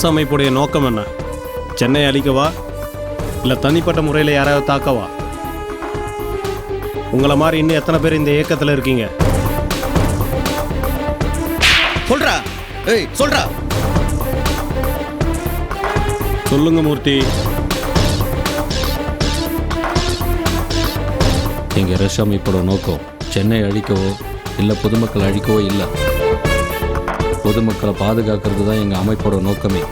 சத்தியமூர்த்தி உங்கள் ரச அமைப்புடைய நோக்கம் என்ன? சென்னை அழிக்கவா இல்லை தனிப்பட்ட முறையில் யாராவது தாக்கவா உங்களை மாதிரி இன்னும் எத்தனை பேர் இந்த இயக்கத்தில் இருக்கீங்க? சொல்றா. ஏய் சொல்றா. சொல்லுங்க மூர்த்தி. எங்கள் ரஷ் அமைப்போட நோக்கம் சென்னை அழிக்கவோ இல்லை பொதுமக்களை அழிக்கவோ இல்லை. பொதுமக்களை பாதுகாக்கிறது தான் எங்கள் அமைப்போட நோக்கமே.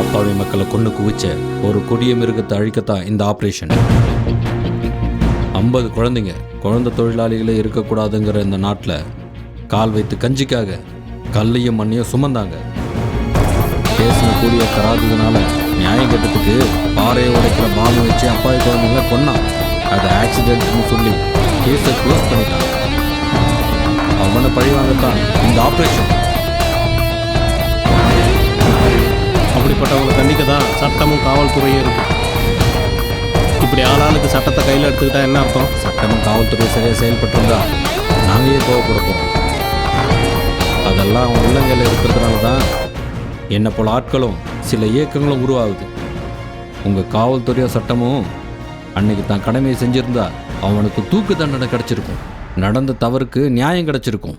அப்பாவி மக்களை கொண்டு குவிச்ச ஒரு கொடிய மிருகத்தை அழிக்கத்தான் இந்த ஆப்ரேஷன் ஐம்பது குழந்தைங்க குழந்தை தொழிலாளிகளே இருக்கக்கூடாதுங்கிற இந்த நாட்டில் கால் வைத்து கஞ்சிக்காக கல்லையும் மண்ணையும் சுமந்தாங்க. பேசின கூடிய தராததுனால நியாயம் கட்டத்துக்கு பாறையை உடைக்கிற பாம்பு வச்சு அப்பாவி குழந்தைங்கள கொன்னான். அது ஆக்சிடென்ட்னு சொல்லி கேஸை க்ளோஸ் பண்ணிட்டாங்க. அவனை பழிவாங்கத்தான் இந்த ஆப்ரேஷன் அப்படிப்பட்டவங்களை தண்டிக்க தான் சட்டமும் காவல்துறையும் இருக்கு. இப்படி ஆளாளுக்கு சட்டத்தை கையில் எடுத்துக்கிட்டா என்ன அர்த்தம்? சட்டமும் காவல்துறை சரியாக செயல்பட்டிருந்தா நாங்களே ஏன் அதெல்லாம் அவன் உள்ளங்கையில் இருக்கிறதுனால தான் என்னை போல ஆட்களும் சில இயக்கங்களும் உருவாகுது. உங்கள் காவல்துறையோ சட்டமும் அன்னைக்கு தான் கடமையை செஞ்சுருந்தா அவனுக்கு தூக்கு தண்டனை கிடச்சிருக்கும். நடந்த தவறுக்கு நியாயம் கிடைச்சிருக்கும்.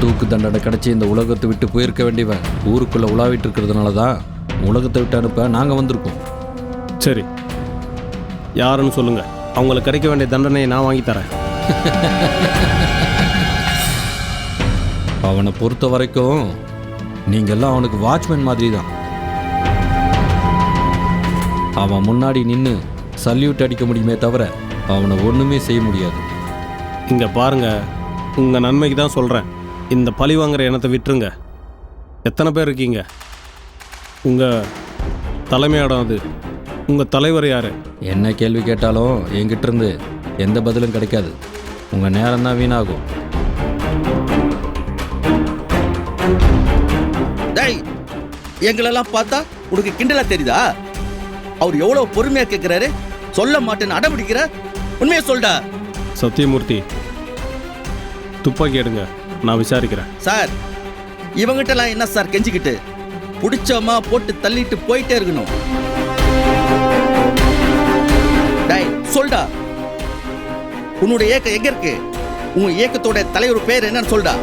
தூக்கு தண்டனை கிடைச்சி இந்த உலகத்தை விட்டு போயிருக்க வேண்டியவன் ஊருக்குள்ளே உலாவிட்டு இருக்கிறதுனால தான் உலகத்தை விட்டு அனுப்ப நாங்கள் வந்திருக்கோம். சரி. யாருன்னு சொல்லுங்க. அவங்களுக்கு கிடைக்க வேண்டிய தண்டனையை நான் வாங்கி தரேன். அவனை பொறுத்த வரைக்கும் நீங்கெல்லாம் அவனுக்கு வாட்ச்மேன் மாதிரி தான் அவன் முன்னாடி நின்று சல்யூட் அடிக்க முடியுமே தவிர அவனை ஒன்றுமே செய்ய முடியாது. இங்க பாருங்க உங்க நன்மைக்கு தான் சொல்றேன். இந்த பழி வாங்குற எண்ணத்தை விட்டுருங்க. எத்தனை பேர் இருக்கீங்க? உங்க தலைமையிடம் அது. உங்க தலைவர் யாரு? என்ன கேள்வி கேட்டாலும் என்கிட்ட இருந்து எந்த பதிலும் கிடைக்காது. உங்கள் நேரம் தான் வீணாகும். டேய் எங்களெல்லாம் பார்த்தா உனக்கு கிண்டலா தெரியுதா? அவர் எவ்வளவு பொறுமையா கேட்கிறாரு சொல்ல மாட்டேன்னு அடம்பிடிக்கிற உண்மையை சொல்டா. சத்தியமூர்த்தி துப்பாக்கி எடுங்க நான் விசாரிக்கிறேன். சார் இவங்கிட்டலாம் என்ன சார் கெஞ்சிக்கிட்டு? பிடிச்சோமா போட்டு தள்ளிட்டு போயிட்டே இருக்கணும். டேய் சொல்டா. உன்னோட இயக்கம் எங்க இருக்கு? உன் இயக்கத்தோட தலைவர் பேர் என்னன்னு சொல்டா.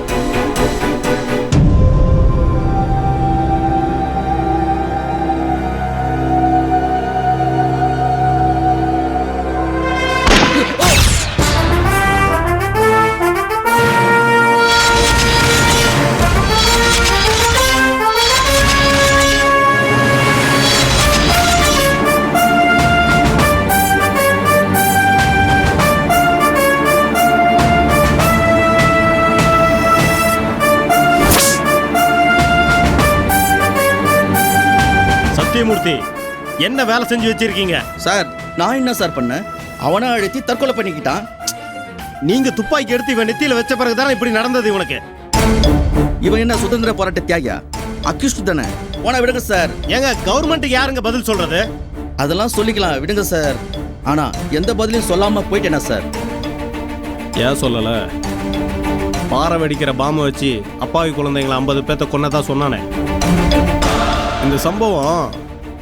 சத்தியமூர்த்தி என்ன வேலை செஞ்சு வச்சிருக்கீங்க? சார் நான் என்ன சார் பண்ணேன்? அவனை அழுத்தி தற்கொலை பண்ணிக்கிட்டான். நீங்க துப்பாக்கி எடுத்து இவன் நெத்தியில வச்ச பிறகுதானே இப்படி நடந்தது இவனுக்கு? இவன் என்ன சுதந்திர போராட்ட தியாகியா? அக்யூஸ்ட் தானே? போன விடுங்க சார். ஏங்க கவர்மெண்ட்டுக்கு யாருங்க பதில் சொல்றது? அதெல்லாம் சொல்லிக்கலாம் விடுங்க சார். ஆனா எந்த பதிலையும் சொல்லாம போயிட்டேனா சார்? ஏன் சொல்லல? பாறை வெடிக்கிற பாம்பை வச்சு அப்பாவி குழந்தைங்களை ஐம்பது பேர்த்த கொன்னதா சொன்னானே. இந்த சம்பவம்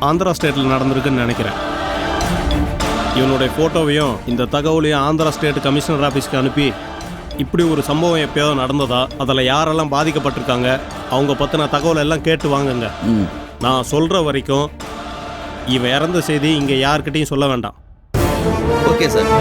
ஆந்திரா ஸ்டேட்டில் நடந்திருக்குன்னு நினைக்கிறேன். இவனுடைய ஃபோட்டோவையும் இந்த தகவலையும் ஆந்திரா ஸ்டேட் கமிஷனர் ஆஃபீஸ்க்கு அனுப்பி இப்படி ஒரு சம்பவம் எப்பயாவது நடந்ததா? அதில் யாரெல்லாம் பாதிக்கப்பட்டிருக்காங்க? அவங்க பற்றின தகவல் எல்லாம் கேட்டு வாங்குங்க. நான் சொல்கிற வரைக்கும் இவன் இறந்த செய்தி இங்கே யார்கிட்டையும் சொல்ல வேண்டாம். Okay sir.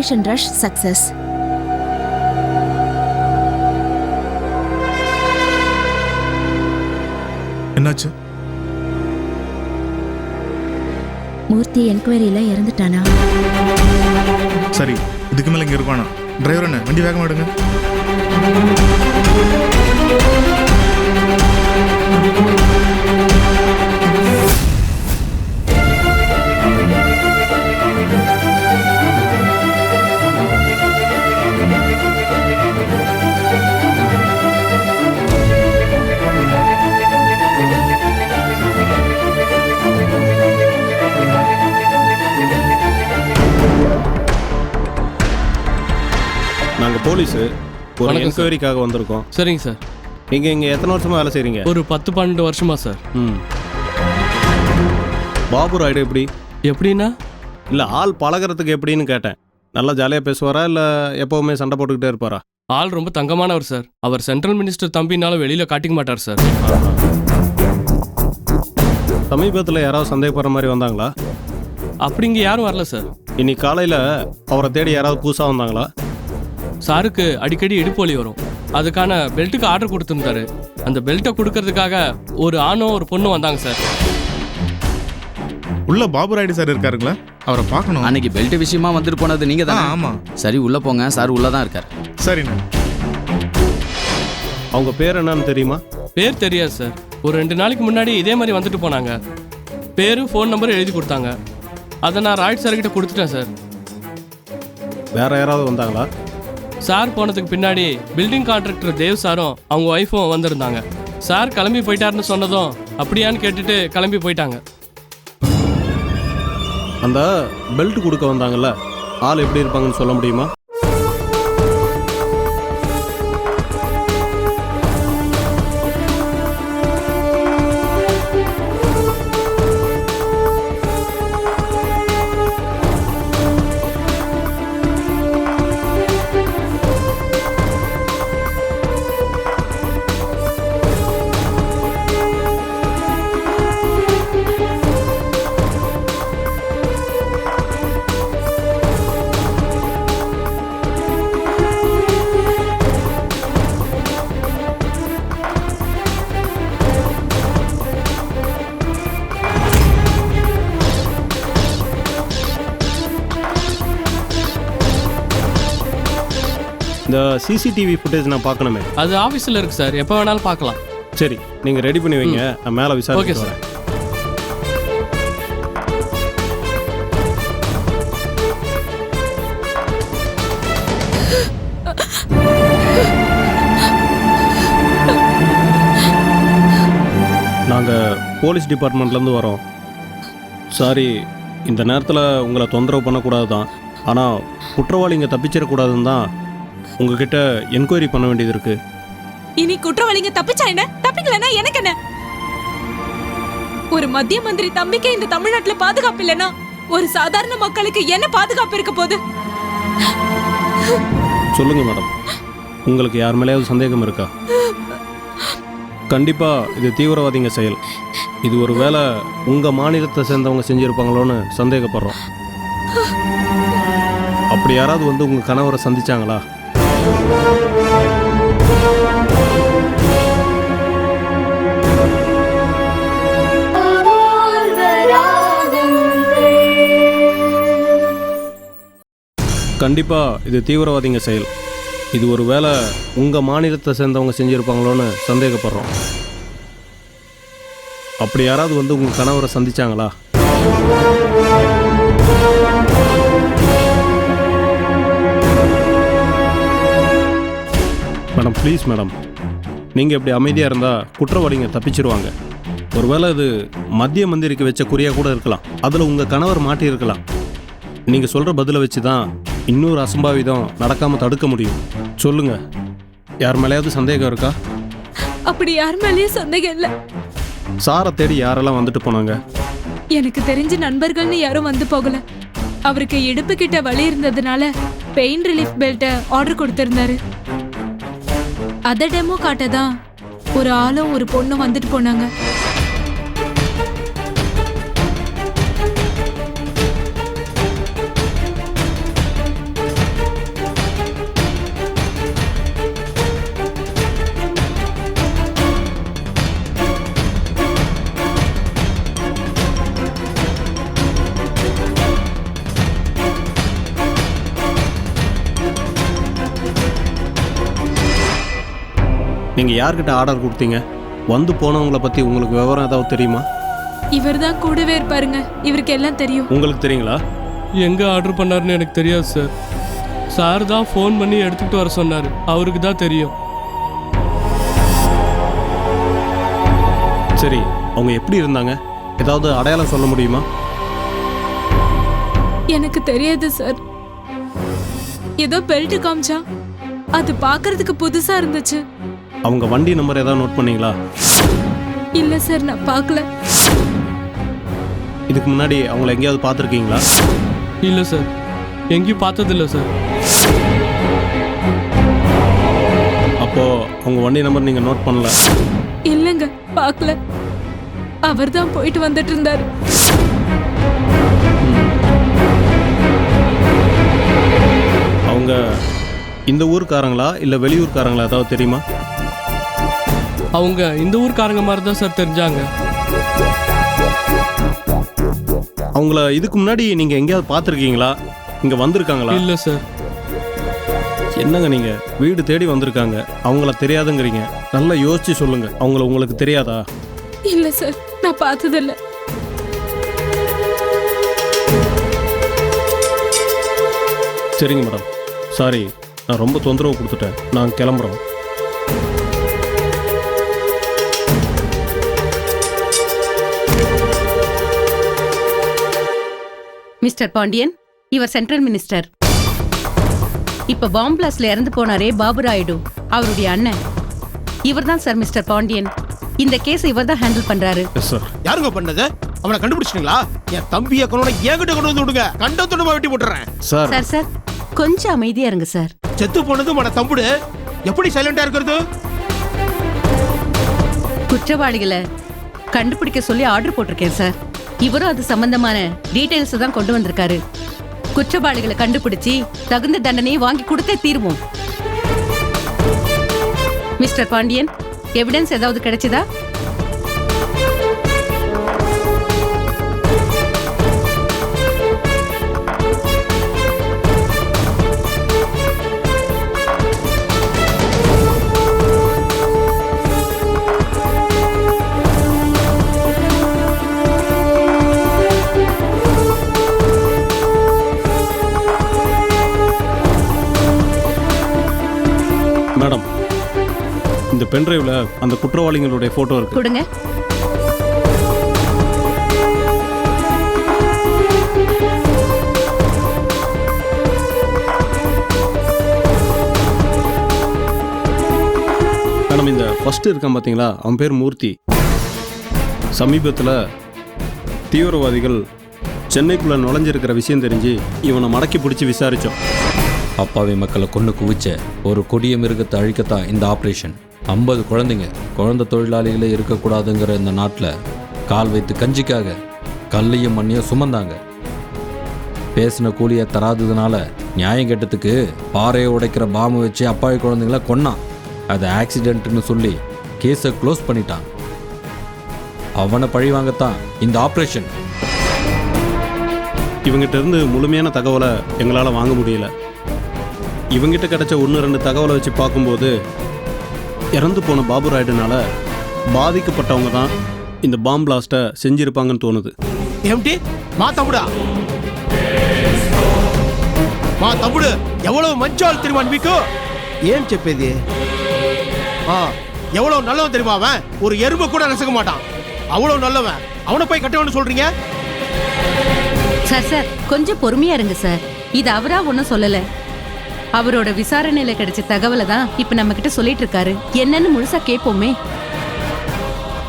Operation rush success என்னாச்சு? மூர்த்தி என்கொயரியில இறந்துட்டானா? சரி இதுக்கு மேல இங்க இருப்பானா டிரைவர் என்ன? வண்டி வேகமா எடுங்க. போலீஸு ஒரு வணக்கம் சார். என்கொயரிக்காக வந்திருக்கோம். சரிங்க சார். நீங்கள் இங்கே எத்தனை வருஷமா வேலை செய்கிறீங்க ஒரு பத்து பன்னெண்டு வருஷமா சார். ம். பாபு ராய்டு எப்படி? எப்படின்னா? இல்லை ஆள் பழகுறதுக்கு எப்படின்னு கேட்டேன். நல்லா ஜாலியாக பேசுவாரா இல்லை எப்போவுமே சண்டை போட்டுக்கிட்டே இருப்பாரா? ஆள் ரொம்ப தங்கமானவர் சார். அவர் சென்ட்ரல் மினிஸ்டர் தம்பினாலும் வெளியில காட்டிக்க மாட்டார் சார். சமீபத்தில் யாராவது சந்தேகப்படுற மாதிரி வந்தாங்களா? அப்படிங்க யாரும் வரல சார். இன்னைக்கு காலையில் அவரை தேடி யாராவது புதுசாக வந்தாங்களா? சாருக்கு அடிக்கடி இடுப்பு வலி வரும். அதுக்கான பெல்ட்டுக்கு ஆர்டர் கொடுத்துருந்தாரு. அந்த பெல்ட்டை கொடுக்கறதுக்காக ஒரு ஆணும் ஒரு பொண்ணும் வந்தாங்க சார். உள்ள பாபு ராயுடு சார் இருக்காருங்களா? அவரை பார்க்கணும். அன்னைக்கு பெல்ட் விஷயமா வந்துட்டு போனது நீங்க தானே? ஆமா. சரி உள்ள போங்க. சார் உள்ள தான் இருக்கார். சரிண்ணே. அவங்க பேர் என்னன்னு தெரியுமா? பேர் தெரியாது சார். ஒரு ரெண்டு நாளைக்கு முன்னாடி இதே மாதிரி வந்துட்டு போனாங்க. பேரு ஃபோன் நம்பர் எழுதி கொடுத்தாங்க. அதை நான் ராய்ட் சார்கிட்ட கொடுத்துட்டேன் சார். வேற யாராவது வந்தாங்களா? சார் போனதுக்கு பின்னாடி பில்டிங் கான்ட்ராக்டர் தேவ் சாரும் அவங்க ஒய்ஃபும் வந்திருந்தாங்க. சார் கிளம்பி போயிட்டாருன்னு சொன்னதும் அப்படியான்னு கேட்டுட்டு கிளம்பி போயிட்டாங்க. அந்த பெல்ட் கொடுக்க வந்தாங்கல்ல ஆள் எப்படி இருப்பாங்கன்னு சொல்ல முடியுமா? சிசிடிவி ஃபுட்டேஜ் நான் பார்க்கணுமே. அது ஆஃபீஸில் இருக்கு சார் எப்போ வேணாலும் பார்க்கலாம். சரி நீங்கள் ரெடி பண்ணி வைங்க. நான் மேலே ஓகே விசாரிச்சு சார் வரேன் நாங்கள் போலீஸ் டிபார்ட்மெண்ட்லேருந்து வரோம். சாரி இந்த நேரத்தில் உங்களை தொந்தரவு பண்ணக்கூடாது தான் ஆனால் குற்றவாளிங்க தப்பிச்சிடக்கூடாதுன்னு தான் உங்ககிட்ட என்கொயரி பண்ண வேண்டியது இருக்குது இனி குற்றவாளிங்க தப்பிச்சா என்ன? தப்பிக்கலனா எனக்கு என்ன? ஒரு மத்திய மந்திரி தம்பிக்கு இந்த தமிழ்நாட்டுல பாதுகாப்பு இல்லைன்னா ஒரு சாதாரண மக்களுக்கு என்ன பாதுகாப்பு இருக்க போகுது? சொல்லுங்க மேடம். உங்களுக்கு யார் மேலேயாவது சந்தேகம் இருக்கா? கண்டிப்பா இது தீவிரவாதிங்க செயல். இது ஒரு வேளை உங்க மாநிலத்தை சேர்ந்தவங்க செஞ்சிருப்பாங்களோன்னு சந்தேகப்படுறோம். அப்படி யாராவது வந்து உங்க கணவரை சந்திச்சாங்களா? கண்டிப்பா இது தீவிரவாதிங்க செயல். இது ஒரு வேளை உங்க மாநிலத்தை சேர்ந்தவங்க செஞ்சுருப்பாங்களோன்னு சந்தேகப்படுறோம். அப்படி யாராவது வந்து உங்கள் கணவரை சந்திச்சாங்களா? ப்ளீஸ் மேடம் நீங்கள் இப்படி அமைதியாக இருந்தால் குற்றவாளிங்க தப்பிச்சிருவாங்க. ஒருவேளை இது மத்திய மந்திரிக்கு வச்ச குறியாக கூட இருக்கலாம். அதில் உங்கள் கணவர் மாட்டியிருக்கலாம் நீங்கள் சொல்கிற பதிலை வச்சு தான் இன்னொரு அசம்பாவிதம் நடக்காமல் தடுக்க முடியும். சொல்லுங்க. யார் மேலேயாவது சந்தேகம் இருக்கா? அப்படி யார் மேலேயும் சந்தேகம் இல்ல. சாரை தேடி யாரெல்லாம் வந்துட்டு போனாங்க? எனக்கு தெரிஞ்ச நண்பர்கள்னு யாரும் வந்து போகல. அவருக்கு இடுப்பு கிட்ட வலி இருந்ததுனால பெயின் ரிலீஃப் பெல்ட்டை ஆர்டர் கொடுத்திருந்தாரு. அத டெமோ காட்ட தான் ஒரு ஆளும் ஒரு பொண்ணும் வந்துட்டு போனாங்க. நீங்கள் யார்கிட்ட ஆர்டர் கொடுத்தீங்க? வந்து போனவங்கள பற்றி உங்களுக்கு விவரம் ஏதாவது தெரியுமா? இவர் தான் கூடவே இருப்பாருங்க. இவருக்கு எல்லாம் தெரியும். உங்களுக்கு தெரியுங்களா? எங்கே ஆர்டர் பண்ணாருன்னு எனக்கு தெரியாது சார் சார் தான் ஃபோன் பண்ணி எடுத்துக்கிட்டு வர சொன்னார். அவருக்கு தான் தெரியும். சரி அவங்க எப்படி இருந்தாங்க? ஏதாவது அடையாளம் சொல்ல முடியுமா? எனக்கு தெரியாது சார் ஏதோ பெல்ட் காமிச்சா அது பார்க்கிறதுக்கு புதுசா இருந்துச்சு. அவங்க வண்டி நம்பர் ஏதாவது நோட் பண்ணீங்களா? இல்ல சார் நான் பார்க்கல. இதுக்கு முன்னாடி அவங்கள எங்கேயாவது பார்த்துருக்கீங்களா? இல்லை சார். எங்கேயும் பார்த்ததில்ல சார். அப்போது அவங்க வண்டி நம்பர் நீங்கள் நோட் பண்ணல? இல்லைங்க பார்க்கல. அவர் தான் போயிட்டு வந்துட்டு இருந்தாரு. அவங்க இந்த ஊர்க்காரங்களா இல்லை வெளியூர்காரங்களா ஏதாவது தெரியுமா? அவங்க இந்த ஊர்க்காரங்க மாதிரி தான் சார் தெரிஞ்சாங்க. அவங்கள இதுக்கு முன்னாடி நீங்கள் எங்கேயாவது பார்த்துருக்கீங்களா? இங்கே வந்திருக்காங்களா? இல்லை சார். என்னங்க நீங்கள் வீடு தேடி வந்திருக்காங்க. அவங்கள தெரியாதுங்கிறீங்க. நல்லா யோசிச்சு சொல்லுங்க. அவங்கள உங்களுக்கு தெரியாதா? இல்ல சார் நான் பார்த்ததில்ல. சரிங்க மேடம். சாரி நான் ரொம்ப தொந்தரவு கொடுத்துட்டேன். நான் கிளம்புறோம். மிஸ்டர் பாண்டியன் இவர் சென்ட்ரல் மினிஸ்டர். இப்ப பாம்பு பிளாஸ்ட்ல இறந்து போனாரே பாபு ராயுடு அவருடைய அண்ணன். இவர்தான் சார் மிஸ்டர் பாண்டியன். இந்த கேஸ் இவர் தான் ஹேண்டில் பண்றாரு. எஸ் சார் யாருங்க பண்ணது? அவனை கண்டுபிடிச்சிட்டீங்களா? என் தம்பியை கொண்டு என்கிட்ட கொண்டு வந்து விடுங்க. கண்ட துண்டமா வெட்டி போட்டுறேன். சார் சார் சார் கொஞ்சம் அமைதியா இருங்க சார் செத்து போனது மன தம்புடு. எப்படி சைலண்டா இருக்கிறது? குற்றவாளிகளை கண்டுபிடிக்க சொல்லி ஆர்டர் போட்டிருக்கேன் சார் இவரும் அது சம்பந்தமான டீடைல்ஸ் தான் கொண்டு வந்திருக்காரு. குற்றவாளிகளை கண்டுபிடிச்சி தகுந்த தண்டனையை வாங்கி கொடுத்தே தீர்வோம். மிஸ்டர் பாண்டியன் எவிடன்ஸ் ஏதாவது கிடைச்சதா? பென்ட்ரைவில் அந்த குற்றவாளிகளுடைய ஃபோட்டோ இருக்கு. கொடுங்க. மேடம் இந்த ஃபர்ஸ்ட் இருக்கான் பார்த்தீங்களா அவன் பேர் மூர்த்தி. சமீபத்தில் தீவிரவாதிகள் சென்னைக்குள்ளே நுழைஞ்சிருக்கிற விஷயம் தெரிஞ்சு இவனை மடக்கி பிடிச்சி விசாரித்தோம் அப்பாவி மக்களை கொண்டு குவிச்ச ஒரு கொடிய மிருகத்தை அழிக்கத்தான் இந்த ஆப்ரேஷன் ஐம்பது குழந்தைங்க குழந்தை தொழிலாளிகளே இருக்கக்கூடாதுங்கிற இந்த நாட்டில் கால் வைத்து கஞ்சிக்காக கல்லையும் மண்ணையும் சுமந்தாங்க. பேசின கூலியை தராததுனால நியாயம் கெட்டத்துக்கு பாறையை உடைக்கிற பாம்பு வச்சு அப்பாவி குழந்தைங்கள கொன்னான் அது ஆக்சிடென்ட்னு சொல்லி கேஸை க்ளோஸ் பண்ணிட்டான். அவனை பழி வாங்கத்தான் இந்த ஆப்ரேஷன் இவங்கிட்ட இருந்து முழுமையான தகவலை எங்களால் வாங்க முடியல. இவங்கிட்ட கிடைச்ச ஒன்று ரெண்டு தகவலை வச்சு பார்க்கும்போது இறந்து போன பாபு ராய்டுனால பாதிக்கப்பட்டவங்க தான் இந்த பாம் பிளாஸ்ட்டை செஞ்சிருப்பாங்கன்னு தோணுது ఏమిటి మా తమ్ముడా మా తమ్ముడు ఎవరో మంచోళ్ళు తెలియమా మీకు ఏం చెప్పేది ఆ, எவ்வளவு நல்லவன் தெரியுமா அவன் ஒரு எறும்பு கூட நசுக்க மாட்டான் அவ்வளவு நல்லவன் அவனை போய் கட்டவன்னு சொல்றீங்க சார் சார் கொஞ்சம் பொறுமையா இருங்க சார் இது அவரா ஒன்றும் சொல்லல அவரோட விசாரணையில கிடைச்ச தகவலை தான் இப்ப நம்ம கிட்ட சொல்லிட்டு இருக்காரு. என்னன்னு முழுசா கேட்போமே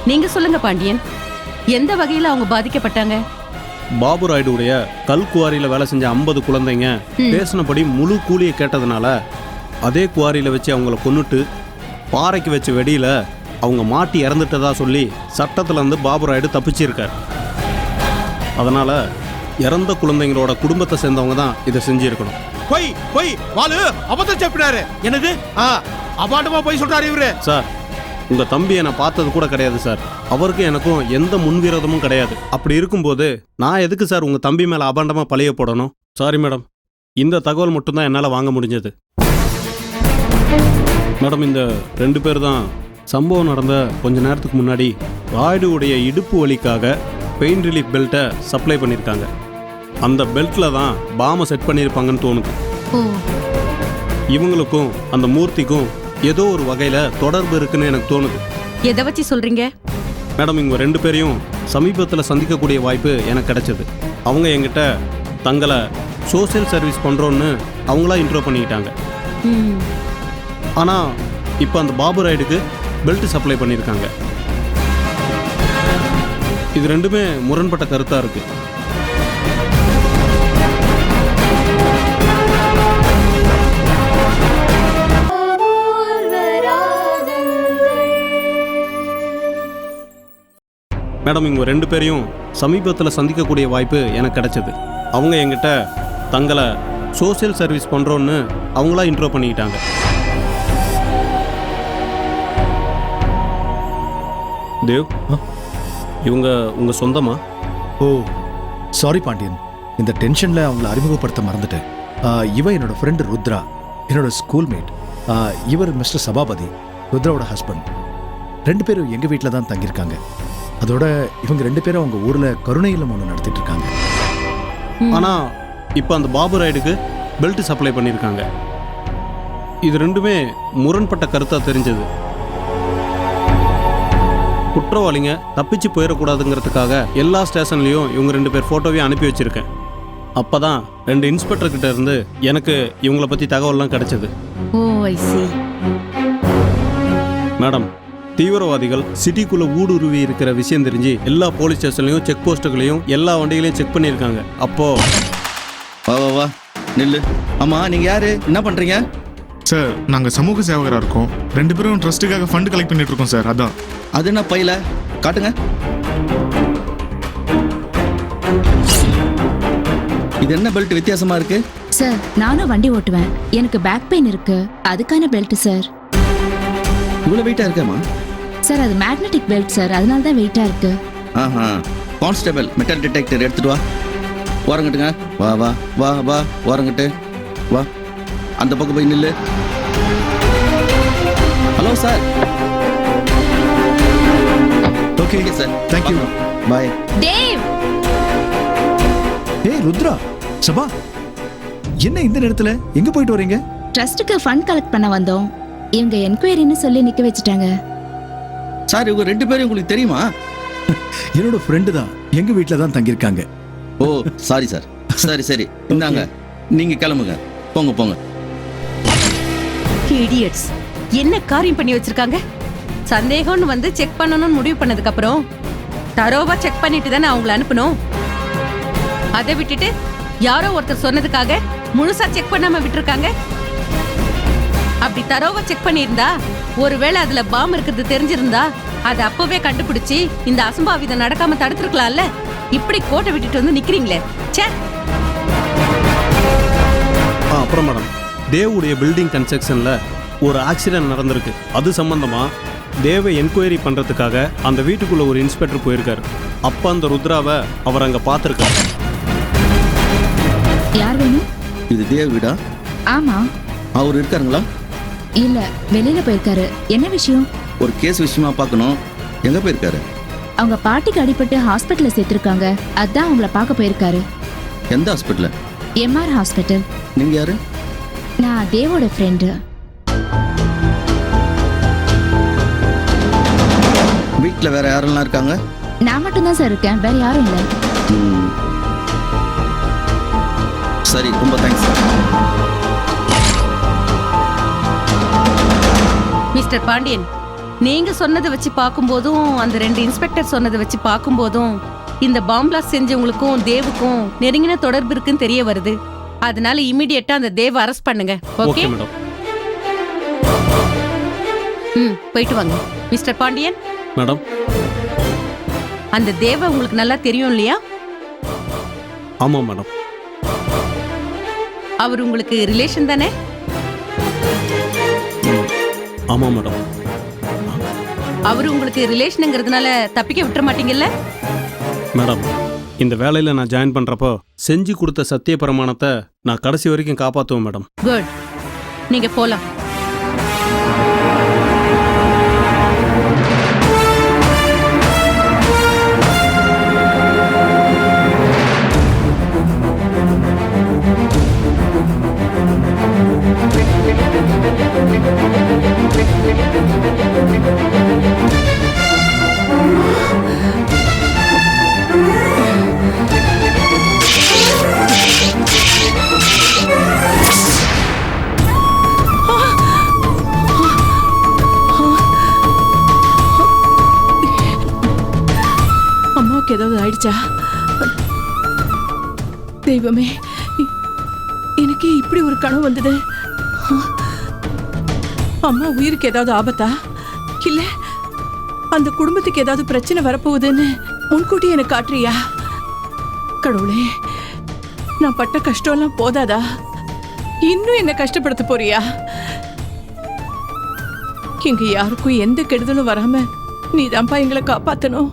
நீங்க சொல்லுங்க பாண்டியன். எந்த வகையில அவங்க பாதிக்கப்பட்டாங்க? பாபு ராய்டுடைய கல் குவாரியில் வேலை செஞ்ச ஐம்பது குழந்தைங்க பேசினபடி முழு கூலியை கேட்டதுனால அதே குவாரியில் வச்சு அவங்கள கொன்னுட்டு பாறைக்கு வச்ச வெடியில் அவங்க மாட்டி இறந்துட்டதா சொல்லி சட்டத்துல இருந்து பாபு ராய்டு தப்பிச்சிருக்கார். அதனால் இறந்த குழந்தைங்களோட குடும்பத்தை சேர்ந்தவங்க தான் இதை செஞ்சிருக்கணும். போய் போய் வாலு அபத்தம் చెప్పినాரு என்னது? ஆ அபாண்டமா போய் சொல்றாரு இவரு. சார் உங்க தம்பியை நான் பார்த்தது கூட கிடையாது சார். அவருக்கும் எனக்கும் எந்த முன்விரோதமும் கிடையாது. அப்படி இருக்கும்போது நான் எதுக்கு சார் உங்க தம்பி மேல அபாண்டமா பழைய போடணும்? சாரி மேடம் இந்த தகவல் மட்டும்தான் என்னால் வாங்க முடிஞ்சது. மேடம் இந்த ரெண்டு பேர் தான் சம்பவம் நடந்த கொஞ்ச நேரத்துக்கு முன்னாடி ராய்டுவுடைய இடுப்பு வலிக்காக பெயின் ரிலீஃப் பெல்ட்டை சப்ளை பண்ணியிருக்காங்க. அந்த பெல்ட்டில் தான் பாமை செட் பண்ணியிருப்பாங்கன்னு தோணுது. இவங்களுக்கும் அந்த மூர்த்திக்கும் ஏதோ ஒரு வகையில் தொடர்பு இருக்குன்னு எனக்கு தோணுது. எதை வச்சு சொல்றீங்க? மேடம் இவங்க ரெண்டு பேரையும் சமீபத்தில் சந்திக்கக்கூடிய வாய்ப்பு எனக்கு கிடைச்சது. அவங்க என்கிட்ட தங்களை சோஷியல் சர்வீஸ் பண்ணுறோன்னு அவங்களா இன்ட்ரோ பண்ணிக்கிட்டாங்க. ஆனால் இப்போ அந்த பாபு ரைடுக்கு பெல்ட் சப்ளை பண்ணியிருக்காங்க. இது ரெண்டுமே முரண்பட்ட கருத்தாக இருக்குது மேடம் இவங்க ரெண்டு பேரையும் சமீபத்தில் சந்திக்கக்கூடிய வாய்ப்பு எனக்கு கிடைச்சது. அவங்க என்கிட்ட தங்களை சோஷியல் சர்வீஸ் பண்ணுறோன்னு அவங்களா இன்ட்ரோ பண்ணிக்கிட்டாங்க. தேவ் இவங்க உங்கள் சொந்தமா? Oh sorry Pandian. இந்த டென்ஷனில் அவங்கள அறிமுகப்படுத்த மறந்துட்டேன். ஆ, இவ என்னோட ஃப்ரெண்டு ருத்ரா என்னோட ஸ்கூல்மேட் இவர் மிஸ்டர் சபாபதி ருத்ராவோட ஹஸ்பண்ட் ரெண்டு பேரும் எங்கள் வீட்டில் தான் தங்கியிருக்காங்க. அதோட இவங்க ரெண்டு பேரும் அவங்க ஊரில் கருணை இல்லம் ஒன்று நடத்திட்டு இருக்காங்க ஆனால் இப்போ அந்த பாபு ரைடுக்கு பெல்ட் சப்ளை பண்ணியிருக்காங்க இது ரெண்டுமே முரண்பட்ட கருத்தாக தெரிஞ்சது. குற்றவாளிங்க தப்பிச்சு போயிடக்கூடாதுங்கிறதுக்காக எல்லா ஸ்டேஷன்லேயும் இவங்க ரெண்டு பேர் ஃபோட்டோவையும் அனுப்பி வச்சிருக்கேன். அப்போ தான் ரெண்டு இன்ஸ்பெக்டர் கிட்ட இருந்து எனக்கு இவங்கள பற்றி தகவல்லாம் கிடைச்சது. ஓ ஐ சி மேடம் தீவிரவாதிகள் சிட்டிக்குள்ள ஊடுருவி இருக்கிற விஷயம் தெரிஞ்சு எல்லா போலீஸ் ஸ்டேஷன்லையும் செக் போஸ்ட்டுகளையும் எல்லா வண்டிகளையும் செக் பண்ணியிருக்காங்க. அப்போ வா வா வா. நில்லு. ஆமா நீங்க யாரு? என்ன பண்றீங்க? சார் நாங்கள் சமூக சேவகராக இருக்கோம். ரெண்டு பேரும் ட்ரஸ்ட்டுக்காக ஃபண்ட் கலெக்ட் பண்ணிட்டு இருக்கோம் சார் அதான். அது என்ன பையில? காட்டுங்க. இது என்ன பெல்ட் வித்தியாசமா இருக்கு? சார் நானும் வண்டி ஓட்டுவேன். எனக்கு பேக் பெயின் இருக்கு. அதுக்கான பெல்ட் சார். இவ்வளவு வெயிட்டா இருக்கேம்மா? சார் அது மேக்னெட்டிக் பெல்ட் சார் அதனால தான் வெயிட்டா இருக்கு. ஆஹா. கான்ஸ்டபிள் மெட்டல் டிடெக்டர் எடுத்துட்டு வா. ஓரங்கட்டுங்க. வா வா வா வா ஓரங்கட்டு. வா. அந்த பக்கம் போய் நில்லு. Hello sir okay okay sir thank you bye Dave ஏய் ருத்ரா சபா என்ன இந்த நேரத்தில்? எங்கே போயிட்டு வரீங்க ட்ரஸ்ட்டுக்கு ஃபண்ட் கலெக்ட் பண்ண வந்தோம். இவங்க என்கொயரின்னு சொல்லி நிக்க வச்சுட்டாங்க. சார் இவங்க ரெண்டு பேரும் உங்களுக்கு தெரியுமா? என்னோட ஃப்ரெண்டு தான். எங்கள் வீட்டில் தான் தங்கியிருக்காங்க. Oh sorry sir. சரி சரி. இந்தாங்க. நீங்க கிளம்புங்க. போங்க போங்க. இடியட்ஸ் என்ன காரியம் பண்ணி வச்சிருக்காங்க? சந்தேகம்னு வந்து செக் பண்ணணும்னு முடிவு பண்ணதுக்கு அப்புறம் தரோவா செக் பண்ணிட்டு தானே அவங்கள அனுப்பணும்? அதை விட்டுட்டு யாரோ ஒருத்தர் சொன்னதுக்காக முழுசா செக் பண்ணாம விட்டுருக்காங்க? அப்படி தரோவா செக் பண்ணியிருந்தா ஒருவேளை அதுல பாம் இருக்கிறது தெரிஞ்சிருந்தா அதை அப்பவே கண்டுபிடிச்சு இந்த அசம்பாவிதம் நடக்காம தடுத்துருக்கலாம்ல? இப்படி கோட்டை விட்டுட்டு வந்து நிக்கிறீங்களே. ச்சே! ஆ அப்புறம் மேடம் தேவுடைய பில்டிங் கன்ஸ்ட்ரக்ஷனில் ஒரு ஆக்சிடென்ட் நடந்திருக்கு. அது சம்பந்தமா தேவை என்கொயரி பண்ணுறதுக்காக அந்த வீட்டுக்குள்ள ஒரு இன்ஸ்பெக்டர் போயிருக்காரு. அப்போ அந்த ருத்ராவை அவர் அங்கே பார்த்துருக்காரு. யார் வேணும்? இது தேவ் வீடா? ஆமா. அவர் இருக்காருங்களா? இல்ல வெளியில போயிருக்காரு. என்ன விஷயம்? ஒரு கேஸ் விஷயமா பார்க்கணும். எங்க போயிருக்காரு? அவங்க பாட்டிக்கு அடிபட்டு ஹாஸ்பிட்டல்ல சேர்த்திருக்காங்க. அதான் அவங்கள பார்க்க போயிருக்காரு. எந்த ஹாஸ்பிட்டல் எம்ஆர் ஹாஸ்பிட்டல் நீங்க யாரு? நான் தேவோட ஃப்ரெண்டு வீட்டில் வேற யாரெல்லாம் இருக்காங்க? நான் மட்டும்தான் சார் இருக்கேன். வேற யாரும் இல்லை. ம். மிஸ்டர் பாண்டியன் நீங்க சொன்னதை வச்சு பார்க்கும்போதும் அந்த ரெண்டு இன்ஸ்பெக்டர் சொன்னதை வச்சு பார்க்கும்போதும் இந்த பாம்பிளாஸ் செஞ்சவங்களுக்கும் தேவுக்கும் நெருங்கின தொடர்பு இருக்குன்னு தெரிய வருது. அதனால இமிடியட்டா அந்த தேவ அரெஸ்ட் பண்ணுங்க. ஓகே மேடம் ம் போயிட்டு வாங்க. மிஸ்டர் பாண்டியன்? மேடம் அந்த தேவ உங்களுக்கு நல்லா தெரியும் இல்லையா? ஆமாம் மேடம் அவர் உங்களுக்கு ரிலேஷன் தானே? ஆமாம் மேடம். அவர் உங்களுக்கு ரிலேஷனுங்கிறதுனால தப்பிக்க விட்டுற மாட்டீங்கல்ல? மேடம் இந்த வேலையில் நான் ஜாயின் பண்ணுறப்போ செஞ்சு கொடுத்த சத்திய பிரமாணத்தை நான் கடைசி வரைக்கும் காப்பாற்றுவேன் மேடம். குட் நீங்க போலாம். வந்துருச்சா தெய்வமே எனக்கு இப்படி ஒரு கனவு வந்தது. அம்மா உயிருக்கு ஏதாவது ஆபத்தா? இல்ல அந்த குடும்பத்துக்கு ஏதாவது பிரச்சனை வரப்போகுதுன்னு முன்கூட்டி எனக்கு காட்டுறியா? கடவுளே நான் பட்ட கஷ்டம்லாம் போதாதா? இன்னும் என்ன கஷ்டப்படுத்த போறியா? இங்க யாருக்கும் எந்த கெடுதலும் வராம நீதான்ப்பா எங்களை காப்பாத்தணும்.